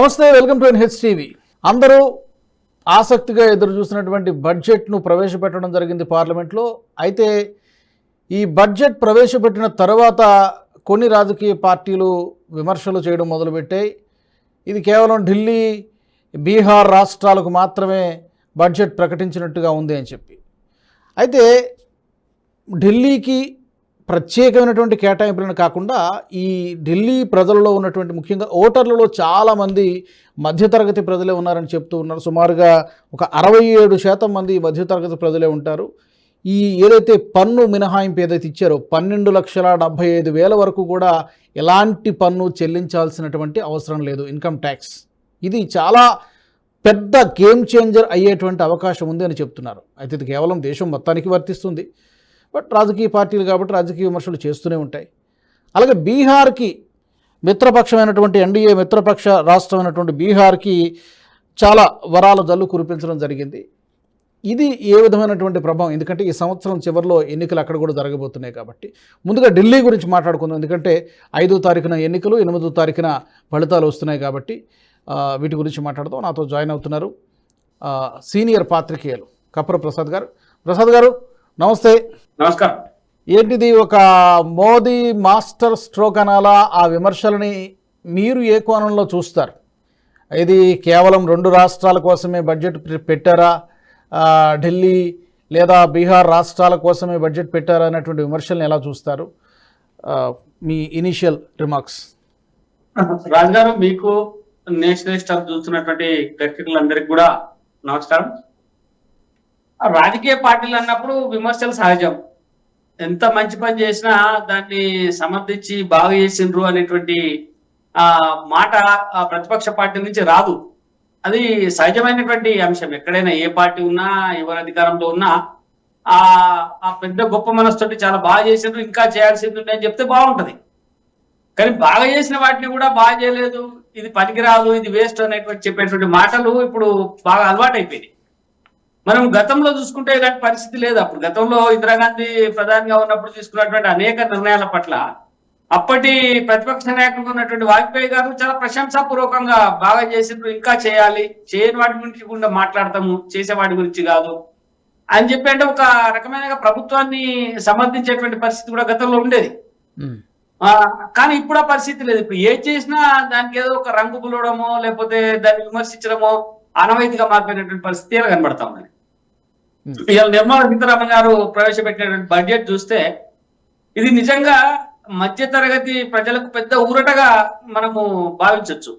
నమస్తే welcome to NH TV అందరూ ఆసక్తిగా ఎదురు చూసినటువంటి బడ్జెట్ను ప్రవేశపెట్టడం జరిగింది పార్లమెంట్లో. అయితే ఈ బడ్జెట్ ప్రవేశపెట్టిన తర్వాత కొన్ని రాజకీయ పార్టీలు విమర్శలు చేయడం మొదలుపెట్టాయి. ఇది కేవలం ఢిల్లీ బీహార్ రాష్ట్రాలకు మాత్రమే బడ్జెట్ ప్రకటించినట్టుగా ఉంది అని చెప్పి. అయితే ఢిల్లీకి ప్రత్యేకమైనటువంటి కేటాయింపులను కాకుండా ఈ ఢిల్లీ ప్రజల్లో ఉన్నటువంటి ముఖ్యంగా ఓటర్లలో చాలామంది మధ్యతరగతి ప్రజలే ఉన్నారని చెప్తూ ఉన్నారు. సుమారుగా ఒక అరవై ఏడు శాతం మంది మధ్యతరగతి ప్రజలే ఉంటారు. ఈ ఏదైతే పన్ను మినహాయింపు ఏదైతే ఇచ్చారో పన్నెండు లక్షల డెబ్భై ఐదు వేల వరకు కూడా ఎలాంటి పన్ను చెల్లించాల్సినటువంటి అవసరం లేదు. Income tax. ఇది చాలా పెద్ద గేమ్ చేంజర్ అయ్యేటువంటి అవకాశం ఉంది అని చెప్తున్నారు. అయితే ఇది కేవలం దేశం మొత్తానికి వర్తిస్తుంది. బట్ రాజకీయ పార్టీలు కాబట్టి రాజకీయ విమర్శలు చేస్తూనే ఉంటాయి. అలాగే బీహార్కి మిత్రపక్షమైనటువంటి ఎన్డీఏ మిత్రపక్ష రాష్ట్రమైనటువంటి బీహార్కి చాలా వరాల జల్లు కురిపించడం జరిగింది. ఇది ఏ విధమైనటువంటి ప్రభావం? ఎందుకంటే ఈ సంవత్సరం చివరిలో ఎన్నికలు అక్కడ కూడా జరగబోతున్నాయి కాబట్టి. ముందుగా ఢిల్లీ గురించి మాట్లాడుకుందాం. ఎందుకంటే ఐదో తారీఖున ఎన్నికలు ఎనిమిదో తారీఖున ఫలితాలు వస్తున్నాయి కాబట్టి వీటి గురించి మాట్లాడదాం. నాతో జాయిన్ అవుతున్నారు సీనియర్ పాత్రికేయులు కప్పర ప్రసాద్ గారు. ప్రసాద్ గారు నమస్తే. నమస్కారం. ఏంటిది ఒక మోదీ మాస్టర్ స్ట్రోక్ అనాలా? ఆ విమర్శలని మీరు ఏ కోణంలో చూస్తారు? ఇది కేవలం రెండు రాష్ట్రాల కోసమే బడ్జెట్ పెట్టారా? ఢిల్లీ లేదా బీహార్ రాష్ట్రాల కోసమే బడ్జెట్ పెట్టారా అనేటువంటి విమర్శలను ఎలా చూస్తారు? మీ ఇనిషియల్ రిమార్క్స్. రాజు గారు మీకు నేషనల్ స్టాఫ్ చూస్తున్నటువంటి ప్రేక్షకులందరికీ కూడా నమస్కారం. రాజకీయ పార్టీలు అన్నప్పుడు విమర్శలు సహజం. ఎంత మంచి పని చేసినా దాన్ని సమర్థించి బాగా చేసిండ్రు అనేటువంటి ఆ మాట ఆ ప్రతిపక్ష పార్టీ నుంచి రాదు. అది సహజమైనటువంటి అంశం. ఎక్కడైనా ఏ పార్టీ ఉన్నా ఎవరు అధికారంలో ఉన్నా ఆ ఆ పెద్ద గొప్ప మనసుతోటి చాలా బాగా చేసిండ్రు ఇంకా చేయాల్సింది ఉంది అని చెప్తే బాగుంటది. కానీ బాగా చేసిన వాటిని కూడా బాగా చేయలేదు ఇది పనికిరాదు ఇది వేస్ట్ అనేటువంటి చెప్పేటువంటి మాటలు ఇప్పుడు బాగా అలవాటైపోయినాయి. మనం గతంలో చూసుకుంటే ఇలాంటి పరిస్థితి లేదు. అప్పుడు గతంలో ఇందిరాగాంధీ ప్రధానిగా ఉన్నప్పుడు తీసుకున్నటువంటి అనేక నిర్ణయాల పట్ల అప్పటి ప్రతిపక్ష నాయకుడు ఉన్నటువంటి వాజ్పేయి గారు చాలా ప్రశంసాపూర్వకంగా బాగా చేసిండ్రు. ఇంకా చేయాలి. చేయని వాటి గురించి కూడా మాట్లాడతాము. చేసే వాటి గురించి కాదు అని చెప్పి అంటే ఒక రకమైన ప్రభుత్వాన్ని సమర్థించేటువంటి పరిస్థితి కూడా గతంలో ఉండేది. ఆ, కానీ ఇప్పుడు ఆ పరిస్థితి లేదు. ఇప్పుడు ఏం చేసినా దానికి ఏదో ఒక రంగు పులవడమో లేకపోతే దాన్ని విమర్శించడమో అనవైతిగా మారిపోయినటువంటి పరిస్థితి కనబడతా ఉన్నది. Hmm. ఇవాళ నిర్మలా సీతారామన్ గారు ప్రవేశపెట్టినటువంటి బడ్జెట్ చూస్తే ఇది నిజంగా మధ్య తరగతి ప్రజలకు పెద్ద ఊరటగా మనము భావించవచ్చు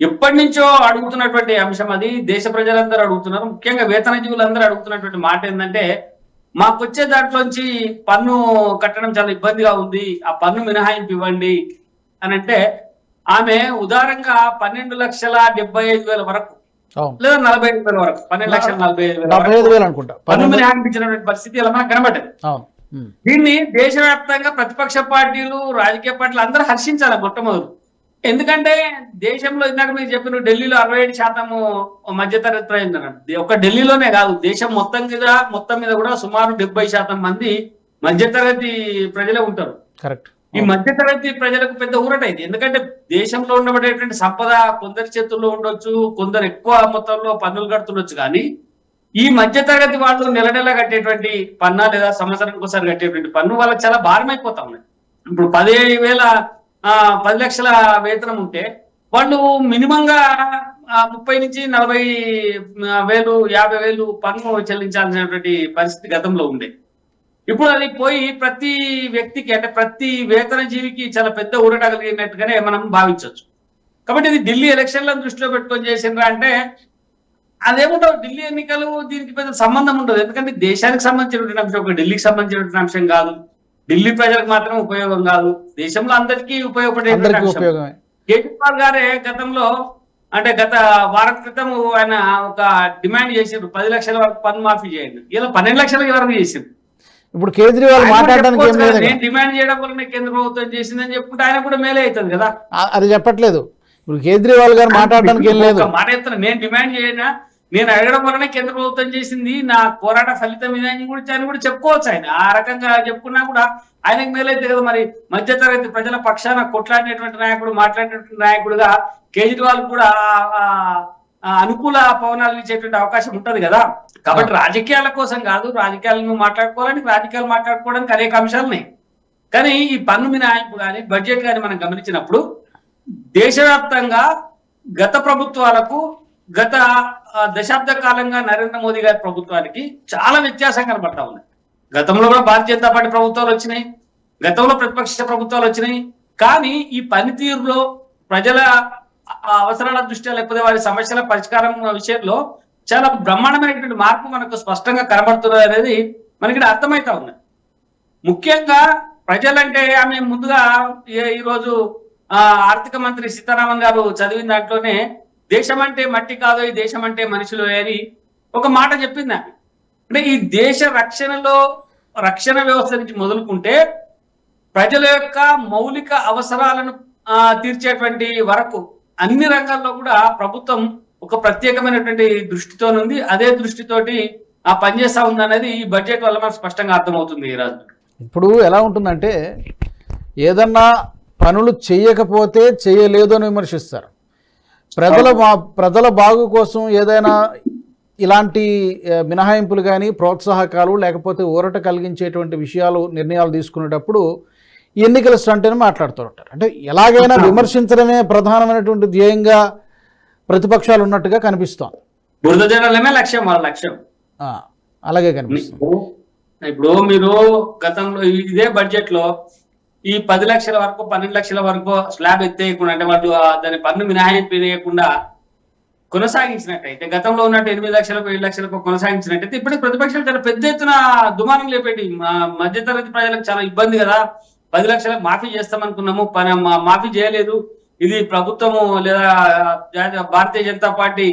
ఎప్పటి నుంచో అడుగుతున్నటువంటి అంశం అది. దేశ ప్రజలందరూ అడుగుతున్నారు. ముఖ్యంగా వేతన జీవులందరూ అడుగుతున్నటువంటి మాట ఏంటంటే మాకు వచ్చే దాంట్లోంచి పన్ను కట్టడం చాలా ఇబ్బందిగా ఉంది. ఆ పన్ను మినహాయింపు ఇవ్వండి అని అంటే ఆమె ఉదారంగా పన్నెండు లక్షల డెబ్బై ఐదు వేల వరకు లేదా నలభై ఐదు వేల వరకు పన్నెండు లక్షల నలభై ఐదు వేల అనుకుంటా. పరిస్థితి ఇలా మనకు కనబడ్డది. దీన్ని దేశవ్యాప్తంగా ప్రతిపక్ష పార్టీలు రాజకీయ పార్టీలు అందరూ హర్షించాలి మొట్టమొదటి. ఎందుకంటే దేశంలో ఇందాక మీరు చెప్పిన ఢిల్లీలో అరవై ఏడు శాతము మధ్యతరగతి ప్రజలు ఒక ఢిల్లీలోనే కాదు దేశం మొత్తం మీద మొత్తం మీద కూడా సుమారు డెబ్బై శాతం మంది మధ్యతరగతి ప్రజలే ఉంటారు. కరెక్ట్. ఈ మధ్యతరగతి ప్రజలకు పెద్ద ఊరట ఇది ఎందుకంటే దేశంలో ఉండబడేటువంటి సంపద కొందరి చేతుల్లో ఉండొచ్చు కొందరు ఎక్కువ మొత్తంలో పన్నులు కడుతుండొచ్చు. కానీ ఈ మధ్యతరగతి వాళ్ళు నెల నెల కట్టేటువంటి పన్నా లేదా సంవత్సరానికి ఒకసారి కట్టేటువంటి పన్ను వాళ్ళకి చాలా భారం అయిపోతా ఉన్నాయి. ఇప్పుడు పదిహేడు వేల ఆ, పది లక్షల వేతనం ఉంటే వాళ్ళు మినిమంగా ముప్పై నుంచి నలభై వేలు యాభై వేలు పన్ను చెల్లించాల్సినటువంటి పరిస్థితి గతంలో ఉండే. ఇప్పుడు అది పోయి ప్రతి వ్యక్తికి అంటే ప్రతి వేతన జీవికి చాలా పెద్ద ఊరట కలిగినట్టుగానే మనం భావించవచ్చు. కాబట్టి ఇది ఢిల్లీ ఎలక్షన్లను దృష్టిలో పెట్టుకొని చేసిండ్రా అంటే అదేముండవు. ఢిల్లీ ఎన్నికలు దీనికి పెద్ద సంబంధం ఉండదు. ఎందుకంటే దేశానికి సంబంధించినటువంటి అంశం ఒక ఢిల్లీకి సంబంధించినటువంటి అంశం కాదు. ఢిల్లీ ప్రజలకు మాత్రం ఉపయోగం కాదు. దేశంలో అందరికీ ఉపయోగపడే అంశం. కేజ్రీవాల్ గారే గతంలో అంటే గత వారం క్రితం ఆయన ఒక డిమాండ్ చేసిండ్రు పది లక్షల వరకు పన్ను మాఫీ చేయండి. ఇలా పన్నెండు లక్షల వరకు చేసిండ్రు ఇప్పుడు కేజ్రీవాల్ ఆయన మాట్లాడడానికి ఏం లేదు నేను డిమాండ్ చేయడం వల్ల కేంద్ర ప్రభుత్వం చేసిందని చెప్పుకుంటే ఆయన కూడా మేలే అవుతుంది కదా. అది చెప్పట్లేదు. ఇప్పుడు కేజ్రీవాల్ గారు మాట్లాడడానికి ఏం లేదు. మాట నేను డిమాండ్ చేయనా? నేను అడగడం వల్లనే కేంద్ర ప్రభుత్వం చేసింది నా పోరాట ఫలితం ఇదే అని కూడా అని కూడా చెప్పుకోవచ్చు ఆయన. ఆ రకంగా చెప్పుకున్నా కూడా ఆయనకు మేలైతే కదా మరి. మధ్యతరగతి ప్రజల పక్షాన కొట్లాడినటువంటి నాయకుడు మాట్లాడినటువంటి నాయకుడుగా కేజ్రీవాల్ కూడా అనుకూల పవనాలు ఇచ్చేటువంటి అవకాశం ఉంటది కదా. కాబట్టి రాజకీయాల కోసం కాదు రాజకీయాలను మాట్లాడుకోవడానికి రాజకీయాలు మాట్లాడుకోవడానికి అనేక అంశాలు ఉన్నాయి. కానీ ఈ పన్ను మినహాయింపు కానీ బడ్జెట్ కానీ మనం గమనించినప్పుడు దేశవ్యాప్తంగా గత ప్రభుత్వాలకు గత దశాబ్ద కాలంగా నరేంద్ర మోదీ గారి ప్రభుత్వానికి చాలా వ్యత్యాసం కనబడతా ఉంది గతంలో కూడా భారతీయ జనతా పార్టీ ప్రభుత్వాలు వచ్చినాయి గతంలో ప్రతిపక్ష ప్రభుత్వాలు వచ్చినాయి. కానీ ఈ పనితీరులో ప్రజల అవసరాల దృష్ట్యా లేకపోతే వారి సమస్యల పరిష్కారం విషయంలో చాలా బ్రహ్మాండమైనటువంటి మార్పు మనకు స్పష్టంగా కనబడుతున్నది అనేది మనకి ఇక్కడ అర్థమైతా ఉంది. ముఖ్యంగా ప్రజలంటే ఆమె ముందుగా ఈ- ఈరోజు ఆ ఆర్థిక మంత్రి సీతారామన్ గారు చదివిన దాంట్లోనే దేశం అంటే మట్టి కాదు ఈ దేశం అంటే మనుషులు అని ఒక మాట చెప్పింది ఆమె. అంటే ఈ దేశ రక్షణలో రక్షణ వ్యవస్థ నుంచి మొదలుకుంటే ప్రజల యొక్క మౌలిక అవసరాలను తీర్చేటువంటి వరకు అన్ని రంగాల్లో కూడా ప్రభుత్వం ఒక ప్రత్యేకమైనటువంటి దృష్టితోనుంది. అదే దృష్టితోటి ఆ పనిచేస్తా ఉంది అనేది ఈ బడ్జెట్ వల్ల మనకు స్పష్టంగా అర్థమవుతుంది ఈ రాజు. ఇప్పుడు ఎలా ఉంటుందంటే ఏదన్నా పనులు చేయకపోతే చేయలేదు అని విమర్శిస్తారు. ప్రజల బా- ప్రజల బాగు కోసం ఏదైనా ఇలాంటి మినహాయింపులు కానీ ప్రోత్సాహకాలు లేకపోతే ఊరట కలిగించేటువంటి విషయాలు నిర్ణయాలు తీసుకునేటప్పుడు ఎన్నికల స్టంట్ అని మాట్లాడుతూ ఉంటారు. అంటే ఎలాగైనా విమర్శించడమే ప్రధానమైనటువంటి ధ్యేయంగా ప్రతిపక్షాలు ఉన్నట్టుగా కనిపిస్తోంది. బురద జనాలమే లక్ష్యం వాళ్ళ లక్ష్యం. అలాగే కనిపిస్తుంది. ఇప్పుడు మీరు గతంలో ఇదే బడ్జెట్లో ఈ పది లక్షల వరకు పన్నెండు లక్షల వరకు స్లాబ్ ఎత్తేయకుండా అంటే వాళ్ళు దాని పన్ను మినహాయింపు వేయకుండా కొనసాగించినట్టయితే గతంలో ఉన్నట్టు ఎనిమిది లక్షలకు ఏడు లక్షలకు కొనసాగించినట్టయితే ఇప్పుడు ప్రతిపక్షాలు చాలా పెద్ద ఎత్తున దుమారం లేపేటి మధ్యతరగతి ప్రజలకు చాలా ఇబ్బంది కదా. పది లక్షలకు మాఫీ చేస్తామనుకున్నాము మాఫీ చేయలేదు. ఇది ప్రభుత్వము లేదా భారతీయ జనతా పార్టీ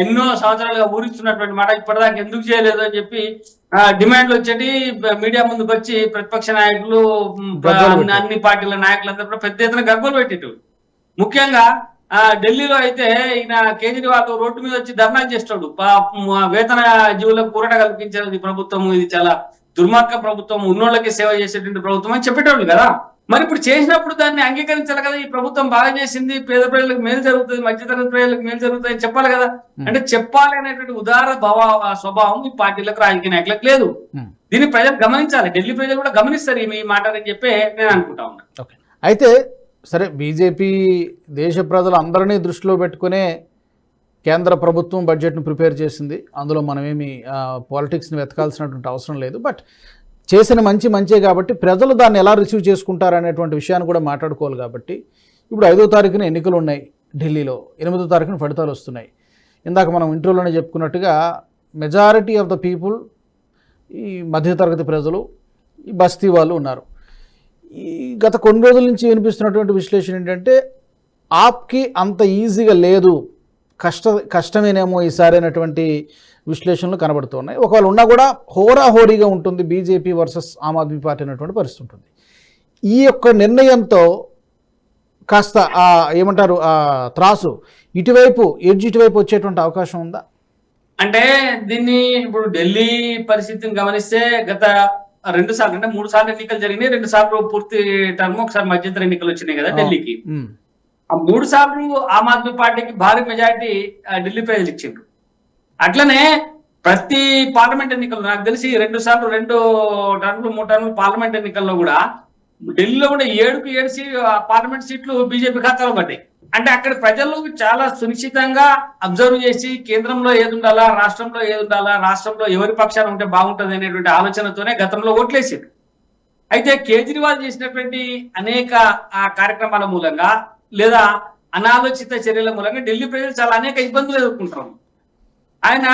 ఎన్నో సంవత్సరాలుగా ఊరిస్తున్నటువంటి మాట ఇప్పటిదాకా ఎందుకు చేయలేదు అని చెప్పి డిమాండ్లు వచ్చేటి మీడియా ముందుకు వచ్చి ప్రతిపక్ష నాయకులు అన్ని- పార్టీల నాయకులందరూ కూడా పెద్ద ఎత్తున గగ్గోలు పెట్టేటు ముఖ్యంగా ఆ ఢిల్లీలో అయితే ఈయన కేజ్రీవాల్ రోడ్డు మీద వచ్చి ధర్నా చేస్తాడు. వేతన జీవులకు పూరట కల్పించేది ప్రభుత్వం ఇది చాలా దుర్మార్గ ప్రభుత్వం ఉన్నోళ్ళకి సేవ చేసేటువంటి ప్రభుత్వం అని చెప్పేటోళ్ళు కదా. మరి ఇప్పుడు చేసినప్పుడు దాన్ని అంగీకరించాలి కదా. ఈ ప్రభుత్వం బాగా చేసింది పేద ప్రజలకు మేలు జరుగుతుంది మధ్యతరగతి ప్రజలకు మేలు జరుగుతుంది చెప్పాలి కదా. అంటే చెప్పాలి అనేటువంటి ఉదార భావ స్వభావం ఈ పార్టీలకు రాజకీయ నాయకులకు లేదు. దీన్ని ప్రజలు గమనించాలి. ఢిల్లీ ప్రజలు కూడా గమనిస్తారు ఈ మాట అని చెప్పి నేను అనుకుంటా ఉన్నా. అయితే సరే బీజేపీ దేశ ప్రజలు అందరినీ దృష్టిలో పెట్టుకునే కేంద్ర ప్రభుత్వం బడ్జెట్ను ప్రిపేర్ చేసింది. అందులో మనమేమి పాలిటిక్స్ని వెతకాల్సినటువంటి అవసరం లేదు. బట్ చేసిన మంచి మంచే కాబట్టి ప్రజలు దాన్ని ఎలా రిసీవ్ చేసుకుంటారు అనేటువంటి విషయాన్ని కూడా మాట్లాడుకోవాలి కాబట్టి ఇప్పుడు ఐదో తారీఖున ఎన్నికలు ఉన్నాయి ఢిల్లీలో. ఎనిమిదో తారీఖున ఫలితాలు వస్తున్నాయి. ఇందాక మనం ఇంటర్వ్యూలోనే చెప్పుకున్నట్టుగా మెజారిటీ ఆఫ్ ద పీపుల్ ఈ మధ్యతరగతి ప్రజలు ఈ బస్తీ వాళ్ళు ఉన్నారు. ఈ గత కొన్ని రోజుల నుంచి వినిపిస్తున్నటువంటి విశ్లేషణ ఏంటంటే ఆప్కి అంత ఈజీగా లేదు. కష్ట కష్టమేనేమో ఈసారి అనేటువంటి విశ్లేషణలు కనబడుతున్నాయి ఒకవేళ ఉన్నా కూడా హోరాహోరీగా ఉంటుంది BJP versus Aam Aadmi party అనేటువంటి పరిస్థితి ఉంటుంది. ఈ యొక్క నిర్ణయంతో కాస్త ఆ ఏమంటారు ఆ త్రాసు ఇటువైపు ఎడ్జ్ ఇటువైపు వచ్చేటువంటి అవకాశం ఉందా? అంటే దీన్ని ఇప్పుడు ఢిల్లీ పరిస్థితిని గమనిస్తే గత రెండు సార్లు అంటే మూడు సార్లు ఎన్నికలు జరిగినాయి రెండు సార్లు పూర్తి టర్మ్ ఒకసారి మధ్యంతర ఎన్నికలు వచ్చినాయి కదా. ఢిల్లీకి. మూడు సార్లు ఆమ్ ఆద్మీ పార్టీకి భారీ మెజారిటీ ఢిల్లీ ప్రజలు ఇచ్చిండ్రు. అట్లనే ప్రతి పార్లమెంట్ ఎన్నికలు నాకు తెలిసి రెండు సార్లు రెండు టర్మ్లు మూడు టర్మ్లు పార్లమెంట్ ఎన్నికల్లో కూడా ఢిల్లీలో కూడా ఏడుకు ఏడు సీ పార్లమెంట్ సీట్లు బీజేపీ ఖాతాలో పడ్డాయి. అంటే అక్కడ ప్రజలు చాలా సునిశ్చితంగా అబ్జర్వ్ చేసి కేంద్రంలో ఏది ఉండాలా రాష్ట్రంలో ఏది ఉండాలా రాష్ట్రంలో ఎవరి పక్షాన ఉంటే బాగుంటుంది అనేటువంటి ఆలోచనతోనే గతంలో ఓట్లేసారు అయితే కేజ్రీవాల్ చేసినటువంటి అనేక ఆ కార్యక్రమాల మూలంగా లేదా అనాలోచిత చర్యల మూలంగా ఢిల్లీ ప్రజలు చాలా అనేక ఇబ్బందులు ఎదుర్కొంటారు ఆయన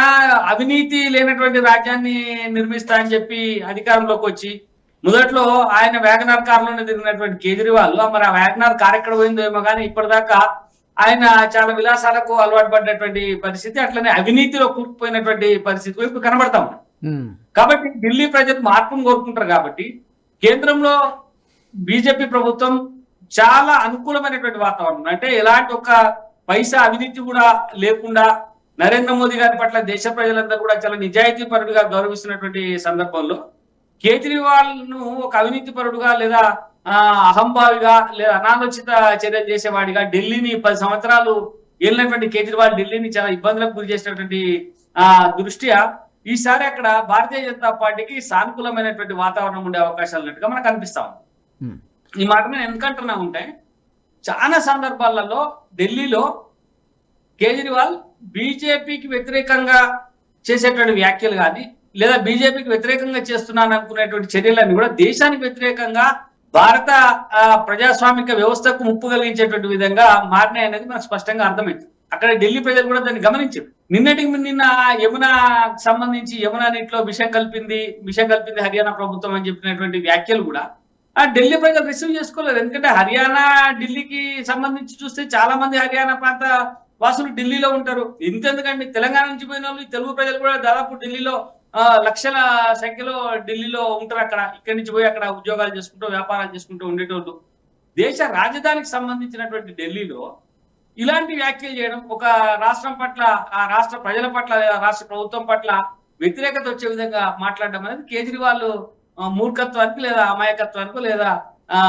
అవినీతి లేనటువంటి రాజ్యాన్ని నిర్మిస్తా అని చెప్పి అధికారంలోకి వచ్చి మొదట్లో ఆయన వ్యాగనార్ కారులోనే తిరిగినటువంటి కేజ్రీవాల్ మరి ఆ వ్యాగనార్ కారు ఎక్కడ పోయిందో ఏమో కానీ ఇప్పటిదాకా ఆయన చాలా విలాసాలకు అలవాటు పడ్డటువంటి పరిస్థితి అట్లనే అవినీతిలో కూరుకుపోయినటువంటి పరిస్థితి వైపు కనబడతా కాబట్టి ఢిల్లీ ప్రజలు మార్పును కోరుకుంటారు కాబట్టి కేంద్రంలో బీజేపీ ప్రభుత్వం చాలా అనుకూలమైనటువంటి వాతావరణం. అంటే ఎలాంటి ఒక పైసా అవినీతి కూడా లేకుండా నరేంద్ర మోదీ గారి పట్ల దేశ ప్రజలందరూ కూడా చాలా నిజాయితీ పరుడుగా గౌరవిస్తున్నటువంటి సందర్భంలో కేజ్రీవాల్ను ఒక అవినీతి పరుడుగా లేదా అహంభావిగా లేదా అనాలోచిత చర్య చేసేవాడిగా ఢిల్లీని పది సంవత్సరాలు వెళ్ళినటువంటి కేజ్రీవాల్ ఢిల్లీని చాలా ఇబ్బందులకు గురి చేసినటువంటి ఆ దృష్ట్యా ఈసారి అక్కడ భారతీయ జనతా పార్టీకి సానుకూలమైనటువంటి వాతావరణం ఉండే అవకాశాలు ఉన్నట్టుగా మనకు అనిపిస్తా ఉంది. ఈ మాట నేను ఎందుకంటున్నా ఉంటే చాలా సందర్భాలలో ఢిల్లీలో కేజ్రీవాల్ బీజేపీకి వ్యతిరేకంగా చేసేటువంటి వ్యాఖ్యలు కానీ లేదా బీజేపీకి వ్యతిరేకంగా చేస్తున్నాను అనుకునేటువంటి చర్యలన్నీ కూడా దేశానికి వ్యతిరేకంగా భారత ఆ, ప్రజాస్వామిక వ్యవస్థకు ముప్పు కలిగించేటువంటి విధంగా మారినాయి అనేది మనకు స్పష్టంగా అర్థమైంది. అక్కడ ఢిల్లీ ప్రజలు కూడా దాన్ని గమనించారు. నిన్నటికి నిన్న యమున సంబంధించి యమున నీటిలో విషం కల్పింది విషం కల్పింది హర్యానా ప్రభుత్వం అని చెప్పినటువంటి వ్యాఖ్యలు కూడా ఢిల్లీ ప్రజలు రిసీవ్ చేసుకోలేదు. ఎందుకంటే హర్యానా ఢిల్లీకి సంబంధించి చూస్తే చాలా మంది హర్యానా ప్రాంత వాసులు ఢిల్లీలో ఉంటారు. ఇంతెందుకండి? తెలంగాణ నుంచి పోయిన వాళ్ళు తెలుగు ప్రజలు కూడా దాదాపు ఢిల్లీలో లక్షల సంఖ్యలో ఢిల్లీలో ఉంటారు అక్కడ. ఇక్కడి నుంచి పోయి అక్కడ ఉద్యోగాలు చేసుకుంటూ వ్యాపారాలు చేసుకుంటూ ఉండేటోళ్ళు. దేశ రాజధానికి సంబంధించినటువంటి ఢిల్లీలో ఇలాంటి వ్యాఖ్యలు చేయడం ఒక రాష్ట్రం పట్ల ఆ రాష్ట్ర ప్రజల పట్ల రాష్ట్ర ప్రభుత్వం పట్ల వ్యతిరేకత వచ్చే విధంగా మాట్లాడడం అనేది కేజ్రీవాల్ మూర్ఖత్వానికి లేదా అమాయకత్వానికి లేదా ఆ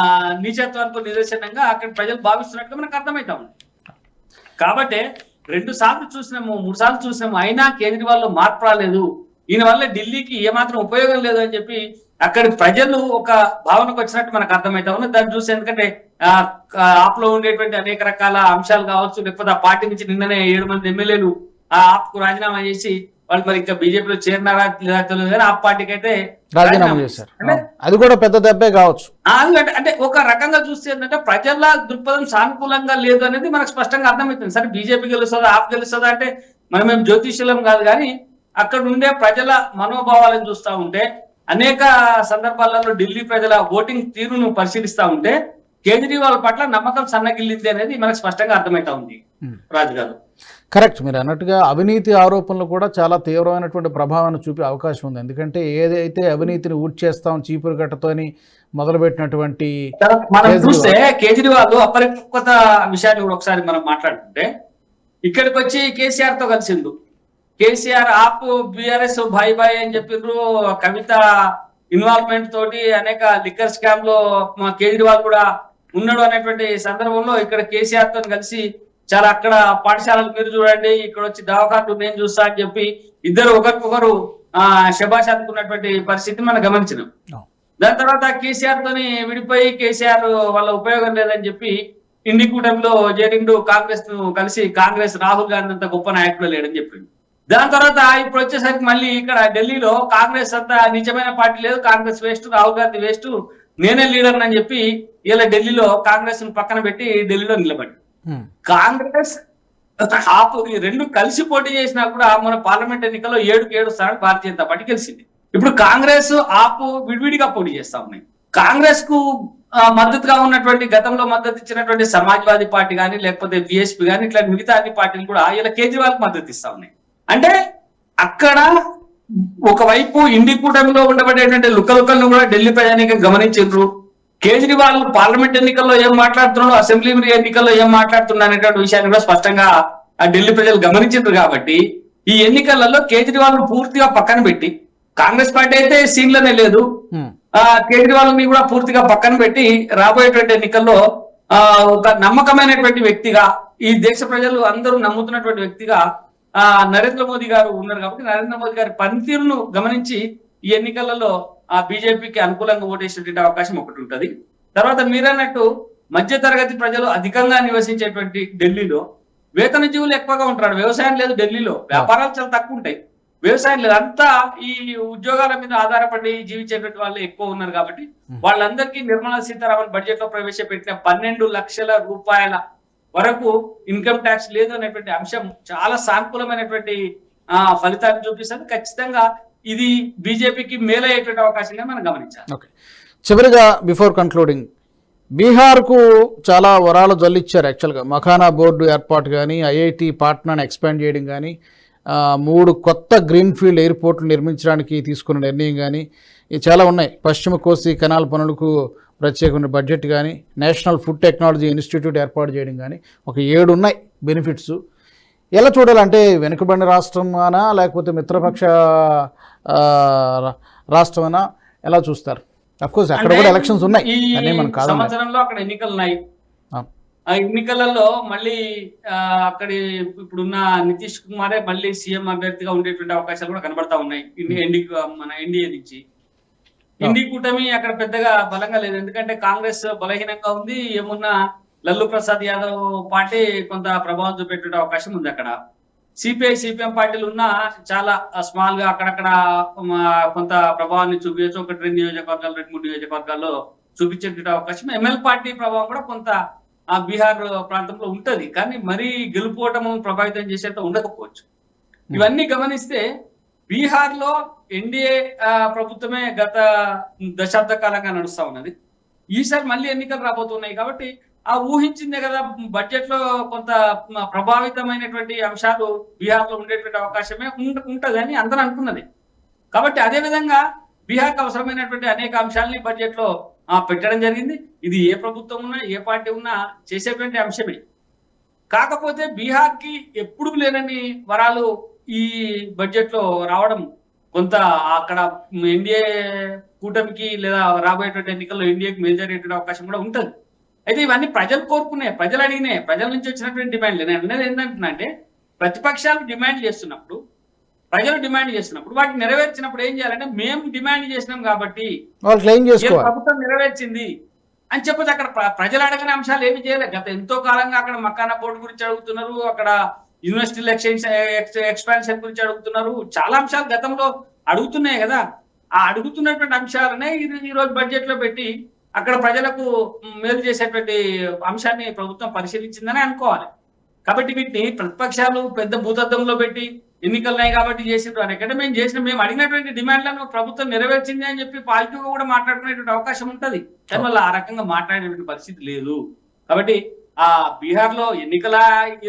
నీచత్వానికి నిదర్శనంగా అక్కడ ప్రజలు భావిస్తున్నట్టుగా మనకు అర్థమవుతా ఉంది. కాబట్టి రెండు సార్లు చూసినాము మూడు సార్లు చూసినాము అయినా కేజ్రీవాల్లో మార్పు రాలేదు. దీని వల్ల ఢిల్లీకి ఏమాత్రం ఉపయోగం లేదు అని చెప్పి అక్కడి ప్రజలు ఒక భావనకు వచ్చినట్టు మనకు అర్థమవుతా ఉంది. దాన్ని చూసి ఎందుకంటే ఆప్లో ఉండేటువంటి అనేక రకాల అంశాలు కావచ్చు లేకపోతే ఆ పార్టీ నుంచి నిన్ననే ఏడు మంది ఎమ్మెల్యేలు ఆ ఆప్కు రాజీనామా చేసి వాళ్ళు మరి ఇంకా బీజేపీలో చేరినారా లేదా తెలియదు కానీ ఆ పార్టీకి అయితే రాజీనామా చేశారు. అది కూడా పెద్ద దెబ్బే కావచ్చు. అంటే అంటే ఒక రకంగా చూస్తే ఏంటంటే ప్రజల దృక్పథం సానుకూలంగా లేదు అనేది మనకు స్పష్టంగా అర్థమవుతుంది. సరే బీజేపీ గెలుస్తుందా ఆప్ గెలుస్తుందా అంటే మనం ఏం జ్యోతిష్యులం కాదు కానీ అక్కడ ఉండే ప్రజల మనోభావాలను చూస్తా ఉంటే అనేక సందర్భాలలో ఢిల్లీ ప్రజల ఓటింగ్ తీరును పరిశీలిస్తా ఉంటే కేజ్రీవాల్ పట్ల నమ్మకం సన్నగిల్లింది అనేది మనకు స్పష్టంగా అర్థమవుతా ఉంది. రాజు గారు కరెక్ట్ మీరు అన్నట్టుగా అవినీతి ఆరోపణలు కూడా చాలా తీవ్రమైనటువంటి ప్రభావాన్ని చూపే అవకాశం ఉంది ఎందుకంటే ఏదైతే అవినీతిని ఊడ్చేస్తాం చీపురు గట్టతోని మొదలుపెట్టినటువంటి మనం కేజ్రీవాల్. చూస్తే కేజ్రీవాల్ అపరిపక్వత విషయాన్ని కూడా ఒకసారి మనం మాట్లాడుకుంటే ఇక్కడికి వచ్చి కేసీఆర్తో కలిసిండు కేసీఆర్ ఆప్ బిఆర్ఎస్ బాయ్ బాయ్ అని చెప్పిండ్రు కవిత ఇన్వాల్వ్మెంట్ తోటి అనేక లిక్కర్ స్కామ్లో మా కేజ్రీవాల్ కూడా ఉన్నాడు అనేటువంటి సందర్భంలో ఇక్కడ కేసీఆర్తో కలిసి చాలా అక్కడ పాఠశాలలు మీరు చూడండి ఇక్కడ వచ్చి దవాఖాన్లు నేను చూస్తా అని చెప్పి ఇద్దరు ఒకరికొకరు ఆ శబాష్ అనుకున్నటువంటి పరిస్థితి మనం గమనించినాం. దాని తర్వాత కేసీఆర్ తోని విడిపోయి కేసీఆర్ వాళ్ళ ఉపయోగం లేదని చెప్పి ఇండి కూటమిలో చేరిండు కాంగ్రెస్ను కలిసి కాంగ్రెస్ రాహుల్ గాంధీ అంత గొప్ప నాయకుడు లేడని చెప్పిండు. దాని తర్వాత ఇప్పుడు వచ్చేసరికి మళ్ళీ ఇక్కడ ఢిల్లీలో కాంగ్రెస్ అంత నిజమైన పార్టీ లేదు Congress waste Rahul Gandhi waste నేనే లీడర్ అని చెప్పి ఇలా ఢిల్లీలో కాంగ్రెస్ను పక్కన పెట్టి ఢిల్లీలో నిలబడి. Hmm. కాంగ్రెస్ ఈ రెండు కలిసి పోటీ చేసినా కూడా మన పార్లమెంట్ ఎన్నికల్లో ఏడుకు ఏడు స్థానాలు భారతీయ జనతా పార్టీ గెలిచింది. ఇప్పుడు కాంగ్రెస్ ఆపు విడివిడిగా పోటీ చేస్తా ఉన్నాయి. కాంగ్రెస్కు మద్దతుగా ఉన్నటువంటి గతంలో మద్దతు ఇచ్చినటువంటి సమాజ్వాదీ పార్టీ కానీ లేకపోతే బిఎస్పీ కానీ ఇట్లా మిగతా అన్ని పార్టీలు కూడా ఇలా కేజ్రీవాల్కు మద్దతు ఇస్తా ఉన్నాయి. అంటే అక్కడ ఒకవైపు ఇండి కూటమిలో ఉండబడేటువంటి లుక్కలుక్కలను కూడా ఢిల్లీ ప్రజానికి గమనించారు కేజ్రీవాల్ పార్లమెంట్ ఎన్నికల్లో ఏం మాట్లాడుతున్నాడు అసెంబ్లీ ఎన్నికల్లో ఏం మాట్లాడుతున్నా అనేటువంటి విషయాన్ని కూడా స్పష్టంగా ఆ ఢిల్లీ ప్రజలు గమనించారు కాబట్టి ఈ ఎన్నికలలో కేజ్రీవాల్ను పూర్తిగా పక్కన పెట్టి కాంగ్రెస్ పార్టీ అయితే సీన్లోనే లేదు. ఆ కేజ్రీవాల్ని కూడా పూర్తిగా పక్కన పెట్టి రాబోయేటువంటి ఎన్నికల్లో ఆ ఒక నమ్మకమైనటువంటి వ్యక్తిగా ఈ దేశ ప్రజలు అందరూ నమ్ముతున్నటువంటి వ్యక్తిగా ఆ నరేంద్ర మోదీ గారు ఉన్నారు కాబట్టి నరేంద్ర మోదీ గారి పనితీరును గమనించి ఈ ఎన్నికలలో ఆ బీజేపీకి అనుకూలంగా ఓటేసేటువంటి అవకాశం ఒకటి ఉంటది. తర్వాత మీరన్నట్టు మధ్య తరగతి ప్రజలు అధికంగా నివసించేటువంటి ఢిల్లీలో వేతన జీవులు ఎక్కువగా ఉంటారు వ్యవసాయం లేదు ఢిల్లీలో. వ్యాపారాలు చాలా తక్కువ ఉంటాయి. వ్యవసాయం లేదు. అంతా ఈ ఉద్యోగాల మీద ఆధారపడి జీవించేటువంటి వాళ్ళు ఎక్కువ ఉన్నారు కాబట్టి వాళ్ళందరికీ నిర్మలా సీతారామన్ బడ్జెట్లో ప్రవేశపెట్టిన పన్నెండు లక్షల రూపాయల వరకు ఇన్కమ్ ట్యాక్స్ లేదు అనేటువంటి అంశం చాలా సానుకూలమైనటువంటి ఆ ఫలితాన్ని చూపిస్తుంది. ఖచ్చితంగా ఇది బీజేపీకి మేలయ్యేటువంటి అవకాశంగా మనం గమనించాలి. ఓకే. చివరిగా బిఫోర్ కన్క్లూడింగ్ బీహార్కు చాలా వరాలు జల్లిచ్చారు యాక్చువల్గా మఖానా బోర్డు ఏర్పాటు కానీ ఐఐటి పాట్నాను ఎక్స్పాండ్ చేయడం కానీ మూడు కొత్త గ్రీన్ఫీల్డ్ ఎయిర్పోర్ట్లు నిర్మించడానికి తీసుకున్న నిర్ణయం కానీ ఇవి చాలా ఉన్నాయి. పశ్చిమ కోసి కెనాల్ పనులకు ప్రత్యేకమైన బడ్జెట్ కానీ నేషనల్ ఫుడ్ టెక్నాలజీ ఇన్స్టిట్యూట్ ఏర్పాటు చేయడం కానీ ఒక ఏడు ఉన్నాయి బెనిఫిట్స్ ఎలా చూడాలంటే వెనుకబడిన రాష్ట్రమానా లేకపోతే మిత్రపక్ష రాష్ట్రమనా ఎలా చూస్తారు? కోర్స్ అక్కడ కూడా ఎలక్షన్స్ ఉన్నాయి. మనం కాదు సంవత్సరంలో అక్కడ ఎన్నికలు ఉన్నాయి ఆ. ఎన్నికలలో మళ్ళీ అక్కడి ఇప్పుడున్న నితీష్ కుమారే మళ్ళీ సీఎం అభ్యర్థిగా ఉండేటువంటి అవకాశాలు కూడా కనబడతా ఉన్నాయి. ఇండి- ఎన్డీ మన ఎన్డీఏ నుంచి. ఎన్డీ కూటమి అక్కడ పెద్దగా బలంగా లేదు. ఎందుకంటే కాంగ్రెస్ బలహీనంగా ఉంది. ఏమున్నా లల్లు ప్రసాద్ యాదవ్ పార్టీ కొంత ప్రభావం చూపెట్టే అవకాశం ఉంది అక్కడ. సిపిఐ సిపిఎం పార్టీలు ఉన్నా చాలా స్మాల్గా అక్కడక్కడ కొంత ప్రభావాన్ని చూపించచ్చు ఒకటి రెండు నియోజకవర్గాలు రెండు మూడు నియోజకవర్గాల్లో చూపించే అవకాశం. ఎంఎల్ పార్టీ ప్రభావం కూడా కొంత ఆ బీహార్ ప్రాంతంలో ఉంటది. కానీ మరీ గెలుపోవటము ప్రభావితం చేసేంత ఉండకపోవచ్చు. ఇవన్నీ గమనిస్తే బీహార్లో ఎన్డీఏ ప్రభుత్వమే గత దశాబ్ద కాలంగా నడుస్తా ఉన్నది. ఈసారి మళ్ళీ ఎన్నికలు రాబోతున్నాయి కాబట్టి ఆ ఊహించిందే కదా బడ్జెట్లో కొంత ప్రభావితమైనటువంటి అంశాలు బీహార్లో ఉండేటువంటి అవకాశమే ఉంట- ఉంటదని అందరూ అనుకున్నది. కాబట్టి అదే విధంగా బీహార్కి అవసరమైనటువంటి అనేక అంశాలని బడ్జెట్లో పెట్టడం జరిగింది. ఇది ఏ ప్రభుత్వం ఉన్నా ఏ పార్టీ ఉన్నా చేసేటువంటి అంశమే. కాకపోతే బీహార్కి ఎప్పుడు లేనని వరాలు ఈ బడ్జెట్లో రావడం కొంత అక్కడ ఎన్డీఏ కూటమికి లేదా రాబోయేటువంటి ఎన్నికల్లో ఎన్డీఏకి మేలు జరిగేటువంటి అవకాశం కూడా ఉంటుంది. అయితే ఇవన్నీ ప్రజలు కోరుకునే ప్రజలు అడిగినాయి ప్రజల నుంచి వచ్చినటువంటి డిమాండ్లు. నేను అనేది ఏంటంటున్నా అంటే ప్రతిపక్షాలు డిమాండ్ చేస్తున్నప్పుడు ప్రజలు డిమాండ్ చేస్తున్నప్పుడు వాటిని నెరవేర్చినప్పుడు ఏం చేయాలంటే మేము డిమాండ్ చేసినాం కాబట్టి ప్రభుత్వం నెరవేర్చింది అని చెప్పొచ్చు అక్కడ ప్ర- ప్రజలు అడగని అంశాలు ఏమి చేయలేదు గత ఎంతో కాలంగా అక్కడ మకానా బోర్డు గురించి అడుగుతున్నారు అక్కడ యూనివర్సిటీ ఎక్స్టెన్షన్ ఎక్స్పాన్షన్ గురించి అడుగుతున్నారు. చాలా అంశాలు గతంలో అడుగుతున్నాయి కదా. ఆ అడుగుతున్నటువంటి అంశాలనే ఇది ఈ రోజు బడ్జెట్లో పెట్టి అక్కడ ప్రజలకు మేలు చేసేటువంటి అంశాన్ని ప్రభుత్వం పరిశీలించిందని అనుకోవాలి. కాబట్టి వీటిని ప్రతిపక్షాలు పెద్ద భూతత్వంలో పెట్టి ఎన్నికలున్నాయి కాబట్టి చేసిండ్రు అని ఎక్కడ మేము చేసిన? మేము అడిగినటువంటి డిమాండ్లను ప్రభుత్వం నెరవేర్చింది అని చెప్పి పాజిటివ్గా కూడా మాట్లాడుకునేటువంటి అవకాశం ఉంటది. కానీ వాళ్ళు ఆ రకంగా మాట్లాడేటువంటి పరిస్థితి లేదు. కాబట్టి ఆ బీహార్లో ఎన్నికల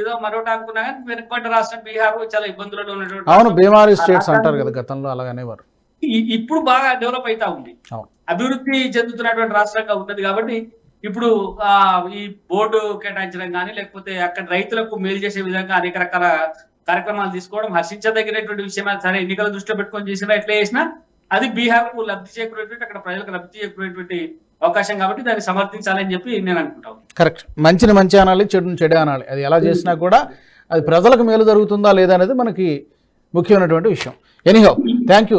ఏదో మరొకటి అనుకున్నా కానీ వెనుకబడ్డ రాష్ట్రం బీహార్ చాలా ఇబ్బందులలో ఉన్నటువంటి అవును. బీమారీ స్టేట్స్ అంటారు కదా గతంలో అలాగనేవారు. ఇప్పుడు బాగా డెవలప్ అవుతా ఉంది. అభివృద్ధి చెందుతున్నటువంటి రాష్ట్రంగా ఉన్నది కాబట్టి ఇప్పుడు ఆ ఈ బోర్డు కేటాయించడం కానీ లేకపోతే అక్కడ రైతులకు మేలు చేసే విధంగా అనేక రకాల కార్యక్రమాలు తీసుకోవడం హర్షించదగినటువంటి విషయం అది సరే ఎన్నికల దృష్టిలో పెట్టుకొని చేసినా ఎట్లా చేసినా అది బీహార్కు లబ్ధి చేకూరేటువంటి అక్కడ ప్రజలకు లబ్ధి చేకూరేటువంటి అవకాశం కాబట్టి దాన్ని సమర్థించాలని చెప్పి నేను అనుకుంటాను కరెక్ట్. మంచిని మంచి అనాలి చెడుని చెడే అనాలి. అది ఎలా చేసినా కూడా అది ప్రజలకు మేలు జరుగుతుందా లేదా అనేది మనకి ముఖ్యమైనటువంటి విషయం. ఎనీహౌ థ్యాంక్ యూ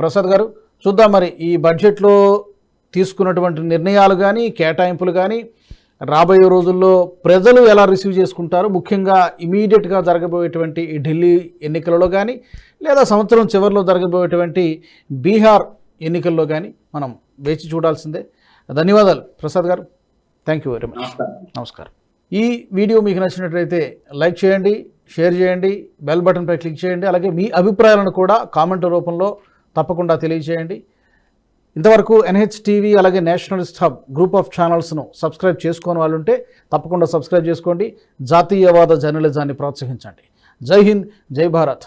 ప్రసాద్ గారు. చూద్దాం మరి ఈ బడ్జెట్లో తీసుకున్నటువంటి నిర్ణయాలు కానీ కేటాయింపులు కానీ రాబోయే రోజుల్లో ప్రజలు ఎలా రిసీవ్ చేసుకుంటారు? ముఖ్యంగా ఇమీడియట్గా జరగబోయేటువంటి ఈ ఢిల్లీ ఎన్నికలలో కానీ లేదా సంవత్సరం చివరిలో జరగబోయేటువంటి బీహార్ ఎన్నికల్లో కానీ మనం వేచి చూడాల్సిందే. ధన్యవాదాలు ప్రసాద్ గారు. థ్యాంక్ యూ వెరీ మచ్ నమస్కారం. నమస్కారం. ఈ వీడియో మీకు నచ్చినట్లయితే లైక్ చేయండి షేర్ చేయండి బెల్ బటన్పై క్లిక్ చేయండి అలాగే మీ అభిప్రాయాలను కూడా కామెంట్ రూపంలో తప్పకుండా తెలియజేయండి. ఇంతవరకు ఎన్హెచ్ టీవీ అలాగే నేషనలిస్ట్ హబ్ గ్రూప్ ఆఫ్ ఛానల్స్ను సబ్స్క్రైబ్ చేసుకోని వాళ్ళు ఉంటే తప్పకుండా సబ్స్క్రైబ్ చేసుకోండి జాతీయవాద జర్నలిజాన్ని ప్రోత్సహించండి. జై హింద్ జై భారత్.